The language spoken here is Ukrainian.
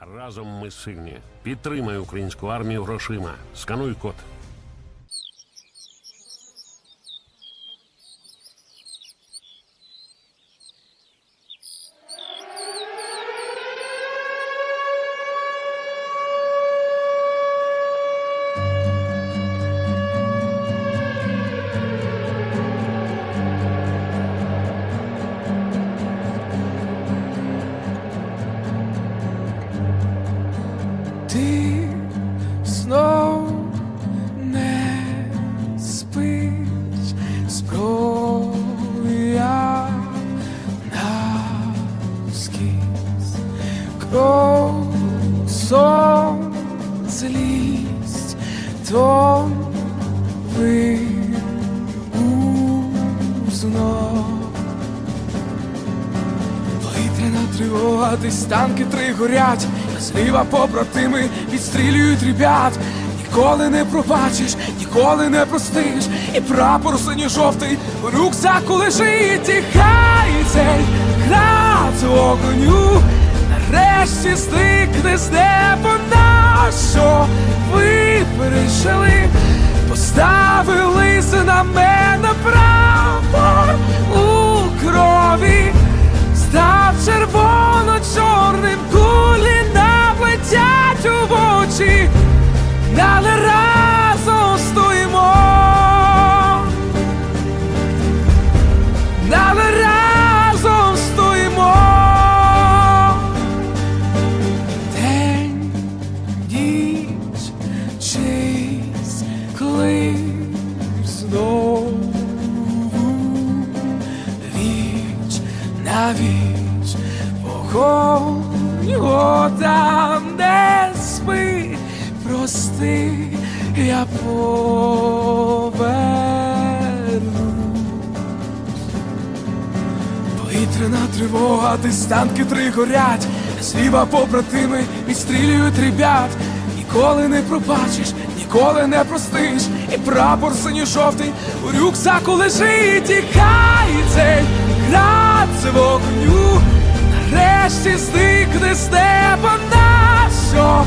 Разом ми сильні. Підтримай українську армію грошима. Скануй код. Знов не спиш, зброя навскіз, кров, сон, злість, то ви узнов. Повітряна тривога, десь танки три горять, зліва побратими відстрілюють ребят. Ніколи не пробачиш, ніколи не простиш, і прапор синьо-жовтий у рюкзаку лежить, і хай цей град з огоню нарешті зникне з неба на що ви пережили, поставили на віч на вогонь там не спи, прости, я поверну. Повітряна тривога, десь танки три горять, зліва побратими відстрілюють ребят. Ніколи не пробачиш, ніколи не простиш, і прапор синьо-жовтий у рюкзаку лежить, і цей град з вогню нарешті зникне з неба на що